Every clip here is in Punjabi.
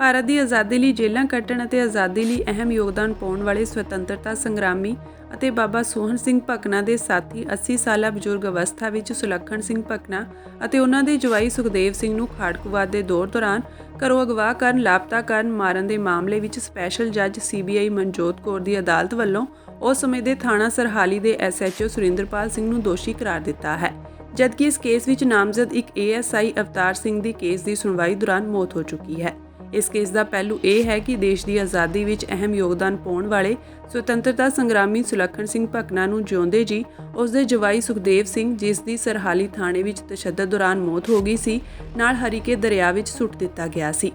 ਭਾਰਤ ਦੀ ਆਜ਼ਾਦੀ ਲਈ ਜੇਲ੍ਹਾਂ ਕੱਟਣ ਅਤੇ ਆਜ਼ਾਦੀ ਲਈ ਅਹਿਮ ਯੋਗਦਾਨ ਪਾਉਣ ਵਾਲੇ ਸੁਤੰਤਰਤਾ ਸੰਗਰਾਮੀ ਅਤੇ ਬਾਬਾ ਸੋਹਣ ਸਿੰਘ ਭਕਨਾ ਦੇ ਸਾਥੀ 80 ਸਾਲਾ ਬਜ਼ੁਰਗ ਅਵਸਥਾ ਵਿੱਚ ਸੁਲੱਖਣ ਸਿੰਘ ਭਕਨਾ ਅਤੇ ਉਹਨਾਂ ਦੇ ਜਵਾਈ ਸੁਖਦੇਵ ਸਿੰਘ ਨੂੰ ਖਾੜਕੂਵਾਦ ਦੇ ਦੌਰ ਦੌਰਾਨ ਘਰੋਂ ਅਗਵਾ ਕਰਨ, ਲਾਪਤਾ ਕਰਨ, ਮਾਰਨ ਦੇ ਮਾਮਲੇ ਵਿੱਚ ਸਪੈਸ਼ਲ ਜੱਜ ਸੀਬੀਆਈ ਮਨਜੋਤ ਕੌਰ ਦੀ ਅਦਾਲਤ ਵੱਲੋਂ ਉਸ ਸਮੇਂ ਦੇ ਥਾਣਾ ਸਰਹਾਲੀ ਦੇ ਐਸਐਚਓ ਸੁਰਿੰਦਰਪਾਲ ਸਿੰਘ ਨੂੰ ਦੋਸ਼ੀ ਕਰਾਰ ਦਿੱਤਾ ਹੈ। ਜਦਕਿ ਇਸ ਕੇਸ ਵਿੱਚ ਨਾਮਜ਼ਦ ਇੱਕ ਏਐਸਆਈ ਅਵਤਾਰ ਸਿੰਘ ਦੀ ਕੇਸ ਦੀ ਸੁਣਵਾਈ ਦੌਰਾਨ ਮੌਤ ਹੋ ਚੁੱਕੀ ਹੈ। ਇਸ ਕੇਸ ਦਾ ਪਹਿਲੂ ਇਹ ਹੈ ਕਿ ਦੇਸ਼ ਦੀ ਆਜ਼ਾਦੀ ਵਿੱਚ ਅਹਿਮ ਯੋਗਦਾਨ ਪਾਉਣ ਵਾਲੇ ਸੁਤੰਤਰਤਾ ਸੰਗਰਾਮੀ ਸੁਲੱਖਣ ਸਿੰਘ ਭਕਨਾ ਨੂੰ ਜਿਉਂਦੇ ਜੀ ਉਸ ਦੇ ਜਵਾਈ ਸੁਖਦੇਵ ਸਿੰਘ, ਜਿਸ ਦੀ ਸਰਹਾਲੀ ਥਾਣੇ ਵਿੱਚ ਤਸ਼ੱਦਦ ਦੌਰਾਨ ਮੌਤ ਹੋ ਗਈ ਸੀ, ਨਾਲ ਹਰੀਕੇ ਦਰਿਆ ਵਿੱਚ ਸੁੱਟ ਦਿੱਤਾ ਗਿਆ ਸੀ।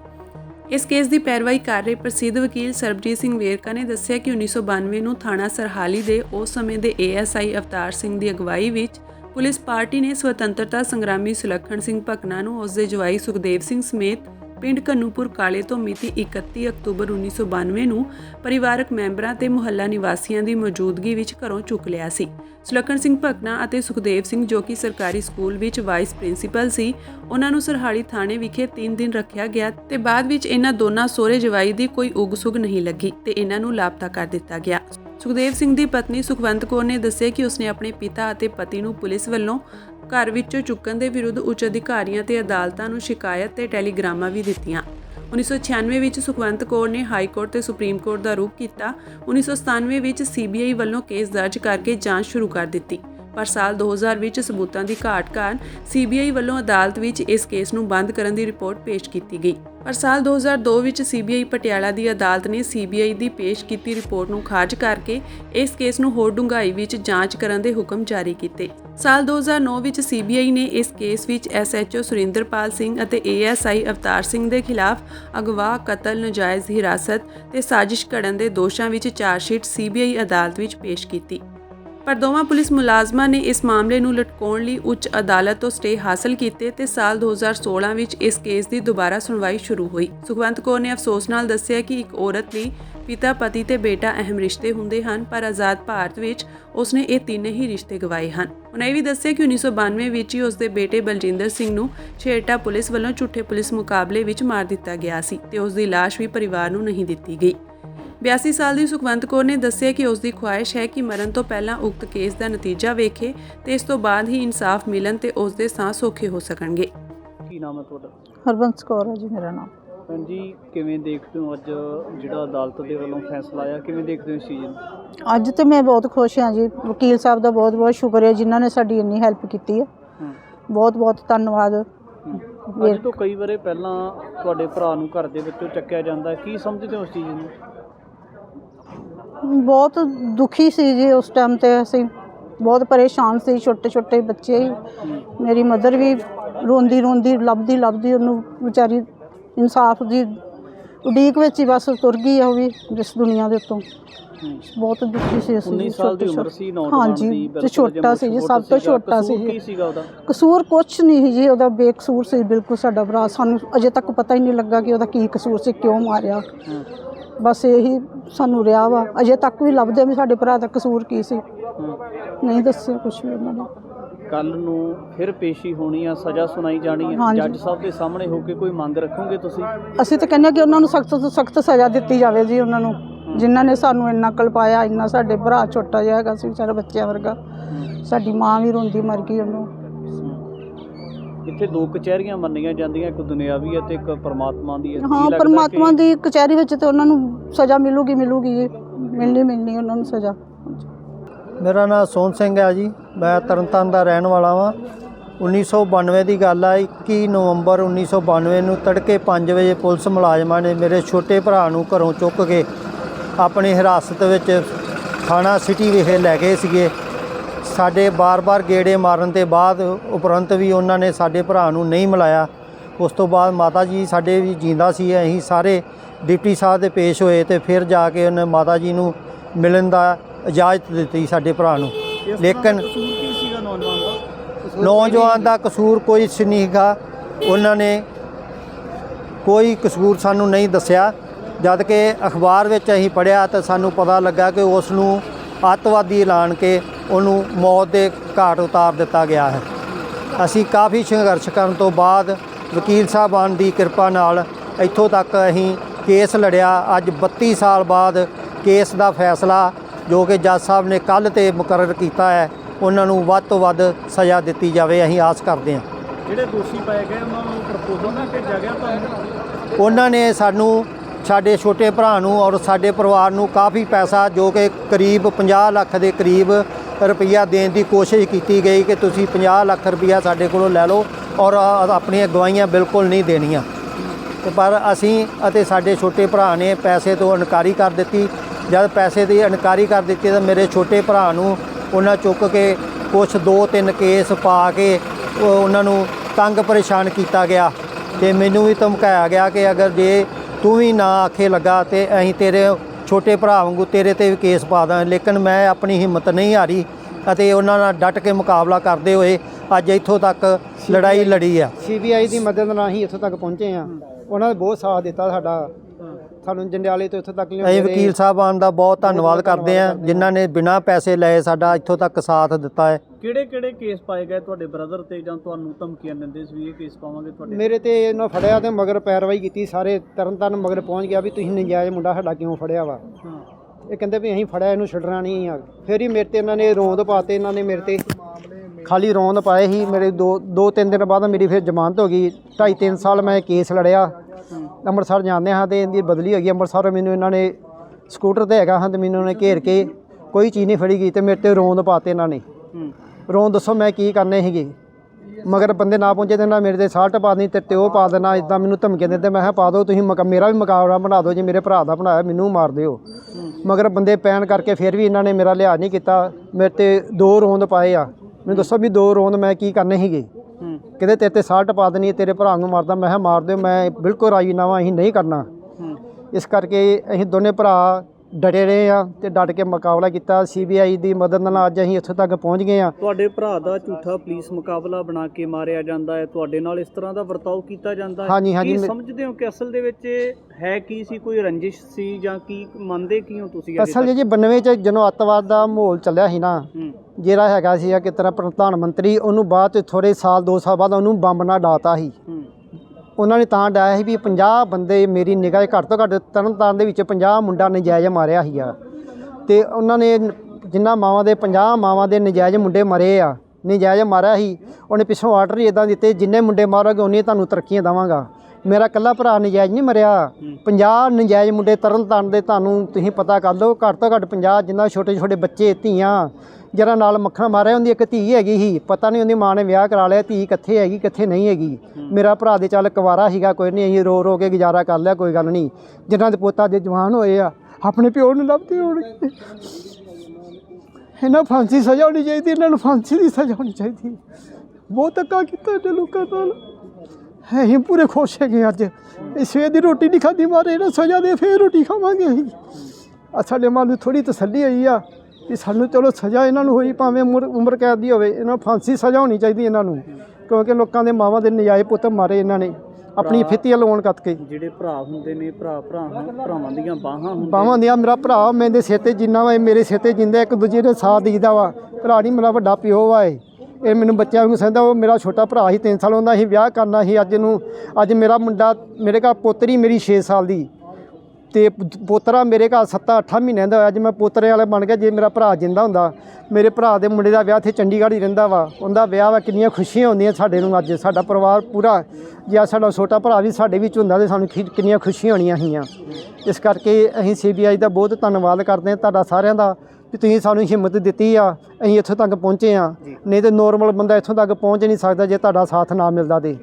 ਇਸ ਕੇਸ ਦੀ ਪੈਰਵਾਈ ਕਰ ਰਹੇ ਪ੍ਰਸਿੱਧ ਵਕੀਲ ਸਰਬਜੀਤ ਸਿੰਘ ਵੇਰਕਾ ਨੇ ਦੱਸਿਆ ਕਿ 1992 ਨੂੰ ਥਾਣਾ ਸਰਹਾਲੀ ਦੇ ਉਸ ਸਮੇਂ ਦੇ ਏਐਸਆਈ ਅਵਤਾਰ ਸਿੰਘ ਦੀ ਅਗਵਾਈ ਵਿੱਚ ਪੁਲਿਸ ਪਾਰਟੀ ਨੇ ਸੁਤੰਤਰਤਾ ਸੰਗਰਾਮੀ ਸੁਲੱਖਣ ਸਿੰਘ ਭਕਨਾ ਨੂੰ ਉਸ ਦੇ ਜਵਾਈ ਸੁਖਦੇਵ ਸਿੰਘ ਸਮੇਤ ਪਿੰਡ ਕਨੂਪੁਰ ਕਾਲੇ ਤੋਂ ਮਿਤੀ 31 ਅਕਤੂਬਰ 1992 ਨੂੰ ਪਰਿਵਾਰਕ ਮੈਂਬਰਾਂ ਤੇ ਮੁਹੱਲਾ ਨਿਵਾਸੀਆਂ ਦੀ ਮੌਜੂਦਗੀ ਵਿੱਚ ਘਰੋਂ ਚੁੱਕ ਲਿਆ ਸੀ। ਸੁਲੱਖਣ ਸਿੰਘ ਭਕਨਾ ਅਤੇ ਸੁਖਦੇਵ ਸਿੰਘ ਜੋ ਕਿ ਸਰਕਾਰੀ ਸਕੂਲ ਵਿੱਚ ਵਾਈਸ ਪ੍ਰਿੰਸੀਪਲ ਸੀ, ਉਹਨਾਂ ਨੂੰ ਸਰਹਾਲੀ ਥਾਣੇ ਵਿਖੇ 3 ਦਿਨ ਰੱਖਿਆ ਗਿਆ ਤੇ ਬਾਅਦ ਵਿੱਚ ਇਹਨਾਂ ਦੋਨਾਂ ਸੋਹਰੇ ਜਵਾਈ ਦੀ ਕੋਈ ਉਗ-ਸੁਗ ਨਹੀਂ ਲੱਗੀ ਤੇ ਇਹਨਾਂ ਨੂੰ ਲਾਪਤਾ ਕਰ ਦਿੱਤਾ ਗਿਆ। ਸੁਖਦੇਵ ਸਿੰਘ ਦੀ ਪਤਨੀ ਸੁਖਵੰਤ ਕੌਰ ਨੇ ਦੱਸਿਆ ਕਿ ਉਸਨੇ ਆਪਣੇ ਪਿਤਾ ਅਤੇ ਪਤੀ ਨੂੰ ਪੁਲਿਸ ਵੱਲੋਂ ਘਰ ਵਿੱਚੋਂ ਚੁੱਕਣ ਦੇ ਵਿਰੁੱਧ ਉੱਚ ਅਧਿਕਾਰੀਆਂ ਤੇ ਅਦਾਲਤਾਂ ਨੂੰ ਸ਼ਿਕਾਇਤ ਤੇ ਟੈਲੀਗ੍ਰਾਮਾਂ ਵੀ ਦਿੱਤੀਆਂ। 1996 ਵਿੱਚ ਸੁਖਵੰਤ ਕੌਰ ਨੇ ਹਾਈ ਕੋਰਟ ਤੇ ਸੁਪਰੀਮ ਕੋਰਟ ਦਾ ਰੂਪ ਕੀਤਾ। 1997 ਵਿੱਚ ਸੀਬੀਆਈ ਵੱਲੋਂ ਕੇਸ ਦਰਜ ਕਰਕੇ ਜਾਂਚ ਸ਼ੁਰੂ ਕਰ ਦਿੱਤੀ। ਪਰ ਸਾਲ 2000 ਵਿੱਚ ਸਬੂਤਾਂ ਦੀ ਘਾਟ ਕਾਰਨ ਸੀਬੀਆਈ ਵੱਲੋਂ ਅਦਾਲਤ ਵਿੱਚ ਇਸ ਕੇਸ ਨੂੰ ਬੰਦ ਕਰਨ ਦੀ ਰਿਪੋਰਟ ਪੇਸ਼ ਕੀਤੀ ਗਈ। ਪਰ ਸਾਲ 2002 ਵਿੱਚ ਸੀਬੀਆਈ ਪਟਿਆਲਾ ਦੀ ਅਦਾਲਤ ਨੇ ਸੀਬੀਆਈ ਦੀ ਪੇਸ਼ ਕੀਤੀ ਰਿਪੋਰਟ ਨੂੰ ਖਾਰਜ ਕਰਕੇ ਇਸ ਕੇਸ ਨੂੰ ਹੋਰ ਡੂੰਘਾਈ ਵਿੱਚ ਜਾਂਚ ਕਰਨ ਦੇ ਹੁਕਮ ਜਾਰੀ ਕੀਤੇ। ਸਾਲ 2009 ਵਿੱਚ ਸੀਬੀਆਈ ਨੇ ਇਸ ਕੇਸ ਵਿੱਚ ਐਸਐਚਓ ਸੁਰਿੰਦਰਪਾਲ ਸਿੰਘ ਅਤੇ ਏਐਸਆਈ ਅਵਤਾਰ ਸਿੰਘ ਦੇ ਖਿਲਾਫ ਅਗਵਾ ਕਤਲ, ਨਜਾਇਜ਼ ਹਿਰਾਸਤ ਤੇ ਸਾਜ਼ਿਸ਼ ਘੜਨ ਦੇ ਦੋਸ਼ਾਂ ਵਿੱਚ ਚਾਰਜਸ਼ੀਟ ਸੀਬੀਆਈ ਅਦਾਲਤ ਵਿੱਚ ਪੇਸ਼ ਕੀਤੀ। ਪਰ ਦੋਵਾਂ ਪੁਲਿਸ ਮੁਲਾਜ਼ਮਾਂ ਨੇ ਇਸ ਮਾਮਲੇ ਨੂੰ ਲਟਕਾਉਣ ਲਈ ਉੱਚ ਅਦਾਲਤ ਤੋਂ ਸਟੇ ਹਾਸਲ ਕੀਤੇ ਤੇ ਸਾਲ 2016 ਵਿੱਚ ਇਸ ਕੇਸ ਦੀ ਦੁਬਾਰਾ ਸੁਣਵਾਈ ਸ਼ੁਰੂ ਹੋਈ। ਸੁਖਵੰਤ ਕੌਰ ਨੇ ਅਫਸੋਸ ਨਾਲ ਦੱਸਿਆ ਕਿ ਇੱਕ ਔਰਤ ਲਈ ਪਿਤਾ, ਪਤੀ ਤੇ ਬੇਟਾ ਅਹਿਮ ਰਿਸ਼ਤੇ ਹੁੰਦੇ ਹਨ, ਪਰ ਆਜ਼ਾਦ ਭਾਰਤ ਵਿੱਚ ਉਸਨੇ ਇਹ ਤਿੰਨੇ ਹੀ ਰਿਸ਼ਤੇ ਗਵਾਏ ਹਨ। ਉਨ੍ਹਾਂ ਇਹ ਵੀ ਦੱਸਿਆ ਕਿ 1992 ਵਿੱਚ ਹੀ ਉਸਦੇ ਬੇਟੇ ਬਲਜਿੰਦਰ ਸਿੰਘ ਨੂੰ ਛੇਹਰਟਾ ਪੁਲਿਸ ਵੱਲੋਂ ਝੂਠੇ ਪੁਲਿਸ ਮੁਕਾਬਲੇ ਵਿੱਚ ਮਾਰ ਦਿੱਤਾ ਗਿਆ ਸੀ ਤੇ ਉਸ ਦੀ ਲਾਸ਼ ਵੀ ਪਰਿਵਾਰ ਨੂੰ ਨਹੀਂ ਦਿੱਤੀ ਗਈ। 82 ਸਾਲ ਦੀ ਸੁਖਵੰਤ ਕੌਰ ਨੇ ਦੱਸਿਆ ਕਿ ਉਸ ਦੀ ਖੁਆਇਸ਼ ਹੈ ਕਿ ਮਰਨ ਤੋਂ ਪਹਿਲਾਂ ਉਕਤ ਕੇਸ ਦਾ ਨਤੀਜਾ ਵੇਖੇ ਤੇ ਇਸ ਤੋਂ ਬਾਅਦ ਹੀ ਇਨਸਾਫ ਮਿਲਣ ਤੇ ਉਸ ਦੇ ਸਾਹ ਸੌਖੇ ਹੋ ਸਕਣਗੇ। ਕੀ ਨਾਮ ਹੈ ਤੁਹਾਡਾ? ਹਰਬੰਸ ਕੌਰ ਹੈ ਜੀ ਮੇਰਾ ਨਾਮ। ਭੈਣ ਜੀ ਕਿਵੇਂ ਦੇਖਦੇ ਹੋ ਅੱਜ ਜਿਹੜਾ ਅਦਾਲਤ ਦੇ ਵੱਲੋਂ ਫੈਸਲਾ ਆਇਆ? ਕਿਵੇਂ ਦੇਖਦੇ ਹੋ ਇਸ ਚੀਜ਼ ਨੂੰ? ਅੱਜ ਤੇ ਮੈਂ ਬਹੁਤ ਖੁਸ਼ ਹਾਂ ਜੀ। ਵਕੀਲ ਸਾਹਿਬ ਦਾ ਬਹੁਤ ਬਹੁਤ ਸ਼ੁਕਰ ਹੈ ਜਿਨ੍ਹਾਂ ਨੇ ਸਾਡੀ ਇੰਨੀ ਹੈਲਪ ਕੀਤੀ ਹੈ। ਹੂੰ। ਬਹੁਤ ਬਹੁਤ ਧੰਨਵਾਦ। ਅੱਜ ਤੋਂ ਕਈ ਵਾਰੇ ਪਹਿਲਾਂ ਤੁਹਾਡੇ ਭਰਾ ਨੂੰ ਘਰ ਦੇ ਵਿੱਚੋਂ ਚੱਕਿਆ ਜਾਂਦਾ ਹੈ। ਕੀ ਸਮਝਦੇ ਹੋ ਉਸ ਚੀਜ਼ ਨੂੰ? ਬਹੁਤ ਦੁਖੀ ਸੀ ਜੀ ਉਸ ਟਾਈਮ ਤੇ ਅਸੀਂ ਬਹੁਤ ਪਰੇਸ਼ਾਨ ਸੀ ਛੋਟੇ ਛੋਟੇ ਬੱਚੇ ਹੀ। ਮੇਰੀ ਮਦਰ ਵੀ ਰੋਂਦੀ ਰੋਂਦੀ ਲੱਭਦੀ ਲੱਭਦੀ ਉਹਨੂੰ ਵਿਚਾਰੀ ਇਨਸਾਫ ਦੀ ਉਡੀਕ ਵਿੱਚ ਹੀ ਬਸ ਤੁਰ ਗਈ ਆ ਉਹ ਵੀ ਇਸ ਦੁਨੀਆ ਦੇ ਉੱਤੋਂ ਬਹੁਤ ਦੁਖੀ ਸੀ ਅਸੀਂ 19 ਜੀ, ਸਾਲ ਦੀ ਛੋਟੇ- ਉਮਰ ਸੀ ਨੌਜਵਾਨ ਹਾਂਜੀ, ਤੇ ਛੋਟਾ ਸੀ ਜੀ, ਸਭ ਤੋਂ। ਛੋਟਾ ਸੀ ਜੀ। ਕੀ ਸੀਗਾ ਉਹਦਾ ਕਸੂਰ ਕੁਛ ਨਹੀਂ ਸੀ ਜੀ ਉਹਦਾ ਬੇਕਸੂਰ ਸੀ ਬਿਲਕੁਲ ਸਾਡਾ ਭਰਾ ਸਾਨੂੰ ਅਜੇ ਤੱਕ ਪਤਾ ਹੀ ਨਹੀਂ ਲੱਗਾ ਕਿ ਉਹਦਾ ਕੀ ਕਸੂਰ ਸੀ ਕਿਉਂ ਮਾਰਿਆ ਬਸ ਇਹੀ ਸਾਨੂੰ ਰਿਹਾ ਵਾ। ਅਜੇ ਤੱਕ ਵੀ ਲੱਭਦੇ ਵੀ ਸਾਡੇ ਭਰਾ ਦਾ ਕਸੂਰ ਕੀ ਸੀ। ਨਹੀਂ ਦੱਸਿਆ ਕੁਝ ਵੀ ਉਹਨਾਂ ਨੇ। ਕੱਲ ਨੂੰ ਫਿਰ ਪੇਸ਼ੀ ਹੋਣੀ ਆ ਸਜ਼ਾ ਸੁਣਾਈ ਜਾਣੀ ਹਾਂਜੀ। ਜੱਜ ਸਾਹਿਬ ਦੇ ਸਾਹਮਣੇ ਹੋ ਕੇ ਕੋਈ ਮੰਗ ਰੱਖੋਗੇ ਤੁਸੀਂ? ਅਸੀਂ ਤਾਂ ਕਹਿੰਦੇ ਹਾਂ ਕਿ ਉਹਨਾਂ ਨੂੰ ਸਖਤ ਤੋਂ ਸਖਤ ਸਜ਼ਾ ਦਿੱਤੀ ਜਾਵੇ ਜੀ ਉਹਨਾਂ ਨੂੰ। ਜਿਨ੍ਹਾਂ ਨੇ ਸਾਨੂੰ ਇੰਨਾ ਕਲਪਾਇਆ ਇੰਨਾ ਸਾਡੇ ਭਰਾ ਛੋਟਾ ਜਿਹਾ ਹੈਗਾ ਸੀ ਵਿਚਾਰਾ ਬੱਚਿਆਂ ਵਰਗਾ। ਸਾਡੀ ਮਾਂ ਵੀ ਰੋਂਦੀ ਮਰ ਗਈ ਉਹਨੂੰ। ਇੱਥੇ ਦੋ ਕਚਹਿਰੀਆਂ ਮੰਨੀਆਂ ਜਾਂਦੀਆਂ ਇੱਕ ਦੁਨਿਆਵੀ ਹੈ ਤੇ ਇੱਕ ਪਰਮਾਤਮਾ ਦੀ ਹੈ। ਹਾਂ ਪਰਮਾਤਮਾ ਦੀ ਕਚਹਿਰੀ ਵਿੱਚ ਤੇ ਉਹਨਾਂ ਨੂੰ ਸਜ਼ਾ ਮਿਲੂਗੀ ਮਿਲੂਗੀ ਜੀ। ਮਿਲਣੀ ਮਿਲਣੀ ਉਹਨਾਂ ਨੂੰ ਸਜ਼ਾ। ਮੇਰਾ ਨਾਮ ਸੋਹਣ ਸਿੰਘ ਹੈ ਜੀ। ਮੈਂ ਤਰਨਤਾਰਨ ਦਾ ਰਹਿਣ ਵਾਲਾ ਵਾਂ। 1992 ਦੀ ਗੱਲ ਆ 21 ਨਵੰਬਰ 1992 ਨੂੰ ਤੜਕੇ 5 ਵਜੇ ਪੁਲਿਸ ਮੁਲਾਜ਼ਮਾਂ ਨੇ ਮੇਰੇ ਛੋਟੇ ਭਰਾ ਨੂੰ ਘਰੋਂ ਚੁੱਕ ਕੇ ਆਪਣੀ ਹਿਰਾਸਤ ਵਿੱਚ ਥਾਣਾ ਸਿਟੀ ਵਿਖੇ ਲੈ ਗਏ ਸੀਗੇ। ਸਾਡੇ ਬਾਰ-ਬਾਰ ਗੇੜੇ ਮਾਰਨ ਤੇ ਬਾਅਦ ਉਪਰੰਤ ਵੀ ਉਹਨਾਂ ਨੇ ਸਾਡੇ ਭਰਾ ਨੂੰ ਨਹੀਂ ਮਿਲਾਇਆ। ਉਸ ਤੋਂ ਬਾਅਦ ਮਾਤਾ ਜੀ ਸਾਡੇ ਵੀ ਜਿੰਦਾ ਸੀ ਅਸੀਂ ਸਾਰੇ ਡਿਪਟੀ ਸਾਹਿਬ ਦੇ ਪੇਸ਼ ਹੋਏ ਤੇ ਫਿਰ ਜਾ ਕੇ ਉਹਨੇ ਮਾਤਾ ਜੀ ਨੂੰ ਮਿਲਣ ਦਾ ਇਜਾਜ਼ਤ ਦਿੱਤੀ ਸਾਡੇ ਭਰਾ ਨੂੰ। ਲੇਕਿਨ ਨੌਜਵਾਨ ਦਾ? ਕਸੂਰ ਕੋਈ ਸ ਨਹੀਂ ਗਾ ਉਹਨਾਂ ਨੇ ਕੋਈ ਕਸੂਰ ਸਾਨੂੰ ਨਹੀਂ ਦੱਸਿਆ। ਜਦ ਕਿ ਅਖਬਾਰ ਵਿੱਚ ਅਸੀਂ ਪੜ੍ਹਿਆ ਤਾਂ ਸਾਨੂੰ ਪਤਾ ਲੱਗਾ ਕਿ ਉਸ ਨੂੰ ਅੱਤਵਾਦੀ ਐਲਾਨ ਕੇ ਉਹਨੂੰ ਮੌਤ ਦੇ ਘਾਟ ਉਤਾਰ ਦਿੱਤਾ ਗਿਆ ਹੈ। ਅਸੀਂ ਕਾਫੀ ਸੰਘਰਸ਼ ਕਰਨ ਤੋਂ ਬਾਅਦ ਵਕੀਲ ਸਾਹਿਬਾਨ ਦੀ ਕਿਰਪਾ ਨਾਲ ਇੱਥੋਂ ਤੱਕ ਅਸੀਂ ਕੇਸ ਲੜਿਆ। ਅੱਜ 32 ਸਾਲ ਬਾਅਦ ਕੇਸ ਦਾ ਫੈਸਲਾ ਜੋ ਕਿ ਜੱਜ ਸਾਹਿਬ ਨੇ ਕੱਲ ਤੇ ਮੁਕਰਰ ਕੀਤਾ ਹੈ ਉਹਨਾਂ ਨੂੰ ਵੱਧ ਤੋਂ ਵੱਧ ਸਜ਼ਾ ਦਿੱਤੀ ਜਾਵੇ ਅਸੀਂ ਆਸ ਕਰਦੇ ਹਾਂ। ਜਿਹੜੇ ਦੋਸ਼ੀ ਪਾਏ ਗਏ ਉਹਨਾਂ ਨੂੰ ਪ੍ਰਪੋਜ਼ਲ ਵੀ ਭੇਜਿਆ ਗਿਆ ਤੁਹਾਨੂੰ? ਉਹਨਾਂ ਨੇ ਸਾਨੂੰ ਸਾਡੇ ਛੋਟੇ ਭਰਾ ਨੂੰ ਔਰ ਸਾਡੇ ਪਰਿਵਾਰ ਨੂੰ ਕਾਫੀ ਪੈਸਾ ਜੋ ਕਿ ਕਰੀਬ 50 ਲੱਖ ਦੇ ਕਰੀਬ ਰੁਪਈਆ ਦੇਣ ਦੀ ਕੋਸ਼ਿਸ਼ ਕੀਤੀ ਗਈ ਕਿ ਤੁਸੀਂ 50 ਲੱਖ ਰੁਪਈਆ ਸਾਡੇ ਕੋਲੋਂ ਲੈ ਲਓ ਔਰ ਆਪਣੀਆਂ ਗਵਾਹੀਆਂ ਬਿਲਕੁਲ ਨਹੀਂ ਦੇਣੀਆਂ। ਤੇ ਪਰ ਅਸੀਂ ਅਤੇ ਸਾਡੇ ਛੋਟੇ ਭਰਾ ਨੇ ਪੈਸੇ ਤੋਂ ਇਨਕਾਰੀ ਕਰ ਦਿੱਤੀ। ਜਦ ਪੈਸੇ ਦੀ ਇਨਕਾਰੀ ਕਰ ਦਿੱਤੀ ਤਾਂ ਮੇਰੇ ਛੋਟੇ ਭਰਾ ਨੂੰ ਉਹਨਾਂ ਚੁੱਕ ਕੇ ਕੁਛ ਦੋ ਤਿੰਨ ਕੇਸ ਪਾ ਕੇ ਉਹਨਾਂ ਨੂੰ ਤੰਗ ਪਰੇਸ਼ਾਨ ਕੀਤਾ ਗਿਆ। ਤੇ ਮੈਨੂੰ ਵੀ ਧਮਕਾਇਆ ਗਿਆ ਕਿ ਅਗਰ ਜੇ ਤੂੰ ਵੀ ਨਾ ਆਖੇ ਲੱਗਾ ਤੇ ਅਸੀਂ ਤੇਰੇ ਛੋਟੇ ਭਰਾ ਵਾਂਗੂ ਤੇਰੇ ਤੇ ਵੀ ਕੇਸ ਪਾ ਦਾਂ ਲੇਕਿਨ ਮੈਂ ਆਪਣੀ ਹਿੰਮਤ ਨਹੀਂ ਹਾਰੀ ਅਤੇ ਉਹਨਾਂ ਨਾਲ ਡਟ ਕੇ ਮੁਕਾਬਲਾ ਕਰਦੇ ਹੋਏ ਅੱਜ ਇੱਥੋਂ ਤੱਕ ਲੜਾਈ ਲੜੀ ਆ। ਸੀਬੀਆਈ ਦੀ ਮਦਦ ਨਾਲ ਹੀ ਇੱਥੋਂ ਤੱਕ ਪਹੁੰਚੇ ਆ ਉਹਨਾਂ ਨੇ ਬਹੁਤ ਸਾਥ ਦਿੱਤਾ ਸਾਡਾ। ਸਾਨੂੰ ਜੰਡਿਆਲੇ ਤੋਂ ਇੱਥੋਂ ਤੱਕ ਅਸੀਂ ਲਿਆਉਂਦੇ ਵਕੀਲ ਸਾਹਿਬਾਨ ਦਾ ਬਹੁਤ ਧੰਨਵਾਦ ਕਰਦੇ ਹਾਂ ਜਿਨ੍ਹਾਂ ਨੇ ਬਿਨਾਂ ਪੈਸੇ ਲਏ ਸਾਡਾ ਇੱਥੋਂ ਤੱਕ ਸਾਥ ਦਿੱਤਾ ਹੈ। ਕਿਹੜੇ ਕਿਹੜੇ ਕੇਸ ਪਾਏ ਗਏ ਤੁਹਾਡੇ ਬ੍ਰਦਰ ਤੇ ਜਾਂ ਤੁਹਾਨੂੰ ਧਮਕੀਆਂ ਦਿੰਦੇ ਸੀ ਵੀ ਇਹ ਕੇਸ ਪਾਵਾਂਗੇ ਤੁਹਾਡੇ? ਮੇਰੇ ਤੇ ਇਹਨਾਂ ਫੜਿਆ ਤੇ ਮਗਰ ਪੈਰਵਾਈ ਕੀਤੀ ਸਾਰੇ ਤਰਨ ਤਾਰਨ ਮਗਰ ਪਹੁੰਚ ਗਿਆ ਵੀ ਤੁਸੀਂ ਨਜਾਇਜ਼ ਮੁੰਡਾ ਸਾਡਾ ਕਿਉਂ ਫੜਿਆ ਵਾ? ਹਾਂ। ਇਹ ਕਹਿੰਦੇ ਵੀ ਅਸੀਂ ਫੜਿਆ ਇਹਨੂੰ ਛੱਡਣਾ ਨਹੀਂ ਆ। ਫਿਰ ਹੀ ਮੇਰੇ ਤੇ ਇਹਨਾਂ ਨੇ ਰੋਂਦ ਪਾਤੇ ਇਹਨਾਂ ਨੇ ਮੇਰੇ ਤੇ ਖਾਲੀ ਰੋਂਦ ਪਾਏ ਸੀ। ਮੇਰੇ ਦੋ ਦੋ ਤਿੰਨ ਦਿਨ ਬਾਅਦ ਮੇਰੀ ਫਿਰ ਜ਼ਮਾਨਤ ਹੋ ਗਈ। ਢਾਈ ਤਿੰਨ ਸਾਲ ਮੈਂ ਕੇਸ ਲੜਿਆ। ਅੰਮ੍ਰਿਤਸਰ ਜਾਂਦੇ ਹਾਂ ਤੇ ਇਹਦੀ ਬਦਲੀ ਹੋ ਗਈ। ਅੰਮ੍ਰਿਤਸਰ ਮੈਨੂੰ ਇਹਨਾਂ ਨੇ ਸਕੂਟਰ ਤੇ ਹੈਗਾ ਹਾਂ ਤੇ ਮੈਨੂੰ ਉਹਨੇ ਘੇਰ ਕੇ ਕੋਈ ਚੀਜ਼ ਨਹੀਂ ਫੜੀ ਗਈ ਤੇ ਮੇਰੇ ਤੇ ਰੋਂਦ ਪਾਤੇ ਇਹਨਾਂ ਨੇ। ਹੂੰ। ਰੋਂ ਦੱਸੋ ਮੈਂ ਕੀ ਕਰਨੇ ਸੀਗੇ? ਮਗਰ ਬੰਦੇ ਨਾ ਪਹੁੰਚੇ ਤੇ ਨਾ ਮੇਰੇ ਤੇ ਸਾਲਟ ਪਾ ਦੇਣੀ ਤੇ ਉਹ ਪਾ ਦੇਣਾ ਇਦਾਂ ਮੈਨੂੰ ਧਮਕੀਆਂ ਦਿੰਦੇ ਮੈਂ ਕਿਹਾ ਪਾ ਦਿਓ ਤੁਸੀਂ ਮੁਕਾ- ਮੇਰਾ ਵੀ ਮੁਕਾਬਲਾ ਬਣਾ ਦਿਓ ਜੇ ਮੇਰੇ ਭਰਾ ਦਾ ਬਣਾਇਆ ਮੈਨੂੰ ਮਾਰ ਦਿਓ। ਮਗਰ ਬੰਦੇ ਪੈਣ ਕਰਕੇ ਫਿਰ ਵੀ ਇਹਨਾਂ ਨੇ ਮੇਰਾ ਲਿਹਾਜ਼ ਨਹੀਂ ਕੀਤਾ ਮੇਰੇ ਤੇ ਦੋ ਰੋਂਦ ਪਾਏ ਆ। ਮੈਨੂੰ ਦੱਸੋ ਵੀ ਦੋ ਰੋਂਦ ਮੈਂ ਕੀ ਕਰਨੇ ਸੀਗੇ? ਹੂੰ ਕਿਤੇ ਤੇਰੇ ਤੇ ਸਾਲਟ ਪਾ ਦੇਣੀ ਹੈ, ਤੇਰੇ ਭਰਾ ਨੂੰ ਮਾਰਦਾ ਮੈਂ ਕਿਹਾ ਮਾਰ ਦਿਓ ਮੈਂ ਬਿਲਕੁਲ ਰਾਜੀ ਨਾ ਵਾਂ ਅਸੀਂ ਨਹੀਂ ਕਰਨਾ। ਹੂੰ। ਇਸ ਕਰਕੇ ਅਸੀਂ ਦੋਨੇ ਭਰਾ ਡਟੇ ਰਹੇ ਆ ਤੇ ਡਟ ਕੇ ਮੁਕਾਬਲਾ ਕੀਤਾ। ਸੀਬੀਆਈ ਦੀ ਮਦਦ ਨਾਲ ਅੱਜ ਅਸੀਂ ਇੱਥੋਂ ਤੱਕ ਪਹੁੰਚ ਗਏ ਆ। ਤੁਹਾਡੇ ਭਰਾ ਦਾ ਝੂਠਾ ਪੁਲਿਸ ਮੁਕਾਬਲਾ ਬਣਾ ਕੇ ਮਾਰਿਆ ਜਾਂਦਾ ਹੈ। ਤੁਹਾਡੇ ਨਾਲ ਇਸ ਤਰ੍ਹਾਂ ਦਾ ਵਰਤਾਓ ਕੀਤਾ ਜਾਂਦਾ ਹੈ। ਹਾਂਜੀ, ਹਾਂਜੀ, ਕੀ ਸਮਝਦੇ ਹੋ ਕਿ ਅਸਲ ਦੇ ਵਿੱਚ ਹੈ ਕੀ ਸੀ? ਕੋਈ ਰੰਜਿਸ਼ ਸੀ ਜਾਂ ਕੀ ਮੰਨਦੇ ਕੀ ਹੋ ਤੁਸੀਂ ਅਸਲ? ਜੀ 92 ਚ ਜਦੋਂ ਅੱਤਵਾਦ ਦਾ ਮਾਹੌਲ ਚੱਲਿਆ ਸੀ ਨਾ ਜਿਹੜਾ ਹੈਗਾ ਸੀ ਕਿ ਤਰ੍ਹਾਂ ਪ੍ਰਧਾਨ ਮੰਤਰੀ ਉਹਨੂੰ ਬਾਅਦ ਚ ਥੋੜੇ ਸਾਲ 2 ਸਾਲ ਬਾਅਦ ਉਹਨੂੰ ਬੰਬ ਨਾਲ ਡਾਤਾ ਸੀ। ਉਹਨਾਂ ਨੇ ਤਾਂ ਡਾਇਆ ਸੀ ਵੀ 50 ਬੰਦੇ ਮੇਰੀ ਨਿਗਾਹ 'ਚ ਘੱਟ ਤੋਂ ਘੱਟ ਤਰਨਤਾਰਨ ਦੇ ਵਿੱਚ 50 ਮੁੰਡਾ ਨਜਾਇਜ਼ ਮਾਰਿਆ ਸੀਗਾ। ਤੇ ਉਹਨਾਂ ਨੇ ਜਿੰਨਾ ਮਾਵਾਂ ਦੇ 50 ਮਾਵਾਂ ਦੇ ਨਜਾਇਜ਼ ਮੁੰਡੇ ਮਰੇ ਆ, ਨਜਾਇਜ਼ ਮਾਰਿਆ ਸੀ। ਉਹਨੇ ਪਿੱਛੋਂ ਆਰਡਰ ਹੀ ਇਦਾਂ ਦਿੱਤੇ, ਜਿੰਨੇ ਮੁੰਡੇ ਮਾਰੋਗੇ ਉਹਨੇ ਤੁਹਾਨੂੰ ਤਰੱਕੀਆਂ ਦੇਵਾਂਗਾ। ਮੇਰਾ ਕੱਲਾ ਭਰਾ ਨਜਾਇਜ਼ ਨਹੀਂ ਮਰਿਆ। 50 ਨਜਾਇਜ਼ ਮੁੰਡੇ ਤਰਨਤਾਰਨ ਦੇ ਤੁਹਾਨੂੰ ਤੁਸੀਂ ਪਤਾ ਕਰ ਲਓ, ਘੱਟ ਤੋਂ ਘੱਟ 50 ਜਿੰਨਾ ਛੋਟੇ ਛੋਟੇ ਬੱਚੇ, ਧੀਆਂ ਜਿਹੜਾ ਨਾਲ ਮੱਖਣ ਮਾਰਿਆ ਉਹਦੀ ਇੱਕ ਧੀ ਹੈਗੀ ਸੀ। ਪਤਾ ਨਹੀਂ ਉਹਦੀ ਮਾਂ ਨੇ ਵਿਆਹ ਕਰਾ ਲਿਆ ਧੀ ਕਿੱਥੇ ਹੈਗੀ ਕਿੱਥੇ ਨਹੀਂ ਹੈਗੀ। ਮੇਰਾ ਭਰਾ ਦੇ ਚੱਲ ਕੁਵਾਰਾ ਸੀਗਾ ਕੋਈ ਨਹੀਂ ਅਸੀਂ ਰੋ ਰੋ ਕੇ ਗੁਜ਼ਾਰਾ ਕਰ ਲਿਆ ਕੋਈ ਗੱਲ ਨਹੀਂ। ਜਿਨ੍ਹਾਂ ਦੇ ਪੋਤਾ ਦੇ ਜਵਾਨ ਹੋਏ ਆ ਆਪਣੇ ਪਿਓ ਨੂੰ ਲੱਭਦੇ ਹੋਣਗੇ। ਇਹਨਾਂ ਫਾਂਸੀ ਸਜ਼ਾ ਹੋਣੀ ਚਾਹੀਦੀ ਇਹਨਾਂ ਨੂੰ ਫਾਂਸੀ ਦੀ ਸਜ਼ਾ ਹੋਣੀ ਚਾਹੀਦੀ। ਬਹੁਤ ਧੱਕਾ ਕੀਤਾ ਇਹਨੇ ਲੋਕਾਂ ਨਾਲ। ਅਸੀਂ ਪੂਰੇ ਖੁਸ਼ ਹੈਗੇ ਅੱਜ। ਇਸ ਸਵੇਰ ਦੀ ਰੋਟੀ ਨਹੀਂ ਖਾਧੀ ਮਾਰੇ ਇਹਨਾਂ ਸਜ਼ਾ ਦੇ ਫੇਰ ਰੋਟੀ ਖਾਵਾਂਗੇ ਅਸੀਂ। ਸਾਡੇ ਮਨ ਨੂੰ ਥੋੜੀ ਤਸੱਲੀ ਹੋਈ ਆ। ਕਿ ਸਾਨੂੰ ਚਲੋ ਸਜ਼ਾ ਇਹਨਾਂ ਨੂੰ ਹੋਈ ਭਾਵੇਂ ਉਮਰ ਉਮਰ ਕੈਦ ਦੀ ਹੋਵੇ ਇਹਨਾਂ ਨੂੰ ਫਾਂਸੀ ਸਜ਼ਾ ਹੋਣੀ ਚਾਹੀਦੀ ਇਹਨਾਂ ਨੂੰ ਕਿਉਂਕਿ ਲੋਕਾਂ ਦੇ ਮਾਵਾਂ ਦੇ ਨਜਾਇਜ਼ ਪੁੱਤ ਮਾਰੇ ਇਹਨਾਂ ਨੇ ਆਪਣੀ ਫਿੱਤੀਆਂ ਲਵਾਉਣ ਕਰਕੇ। ਜਿਹੜੇ ਭਰਾ ਹੁੰਦੇ ਨੇ ਭਰਾ ਭਰਾ ਭਰਾਵਾਂ ਦੀਆਂ ਬਾਹਾਂ ਹੁੰਦੀਆਂ ਬਾਵਾਂ ਦੀਆਂ ਮੇਰਾ ਭਰਾ ਮੇਰੇ ਸਿਰ ਤੇ ਜਿੰਨਾ ਵਾ ਇਹ ਮੇਰੇ ਸਿਰ ਤੇ ਜਿੰਦਾ ਇੱਕ ਦੂਜੇ ਦੇ ਸਾਥ ਦੀਦਾ ਵਾ। ਭਰਾ ਨਹੀਂ ਮੇਰਾ ਵੱਡਾ ਪਿਓ ਵਾ ਇਹ। ਇਹ ਮੈਨੂੰ ਬੱਚਿਆਂ ਨੂੰ ਕਹਿੰਦਾ ਉਹ ਮੇਰਾ ਛੋਟਾ ਭਰਾ ਸੀ 3 ਸਾਲ ਹੁੰਦਾ ਸੀ ਵਿਆਹ ਕਰਨਾ ਸੀ ਅੱਜ ਨੂੰ ਅੱਜ ਮੇਰਾ ਮੁੰਡਾ ਮੇਰੇ ਘਰ ਪੋਤਰੀ ਮੇਰੀ 6 ਸਾਲ ਦੀ। ਤੇ ਪੋਤਰਾ ਮੇਰੇ ਘਰ 7-8 ਮਹੀਨਿਆਂ ਦਾ ਹੋਇਆ ਅੱਜ ਮੈਂ ਪੋਤਰੇ ਵਾਲੇ ਬਣ ਗਿਆ ਜੇ ਮੇਰਾ ਭਰਾ ਜਿੰਦਾ ਹੁੰਦਾ ਮੇਰੇ ਭਰਾ ਦੇ ਮੁੰਡੇ ਦਾ ਵਿਆਹ ਇੱਥੇ ਚੰਡੀਗੜ੍ਹ ਹੀ ਰਹਿੰਦਾ ਵਾ। ਉਹਦਾ ਵਿਆਹ ਵਾ ਕਿੰਨੀਆਂ ਖੁਸ਼ੀਆਂ ਹੁੰਦੀਆਂ ਸਾਡੇ ਨੂੰ ਅੱਜ। ਸਾਡਾ ਪਰਿਵਾਰ ਪੂਰਾ ਜੇ ਸਾਡਾ ਛੋਟਾ ਭਰਾ ਵੀ ਸਾਡੇ ਵਿੱਚ ਹੁੰਦਾ ਤੇ ਸਾਨੂੰ ਕਿੰਨੀਆਂ ਖੁਸ਼ੀਆਂ ਹੋਣੀਆਂ ਸੀਆਂ ਇਸ ਕਰਕੇ ਅਸੀਂ ਸੀਬੀਆਈ ਦਾ ਬਹੁਤ ਧੰਨਵਾਦ ਕਰਦੇ ਹਾਂ ਤੁਹਾਡਾ ਸਾਰਿਆਂ ਦਾ ਕਿ ਤੁਸੀਂ ਸਾਨੂੰ ਹਿੰਮਤ ਦਿੱਤੀ ਆ ਅਸੀਂ ਇੱਥੋਂ ਤੱਕ ਪਹੁੰਚੇ ਆ ਨਹੀਂ ਤੇ ਨੋਰਮਲ ਬੰਦਾ ਇੱਥੋਂ ਤੱਕ ਪਹੁੰਚ ਨਹੀਂ ਸਕਦਾ ਜੇ ਤੁਹਾਡਾ ਸਾਥ ਨਾ ਮਿਲਦਾ ਤੇ।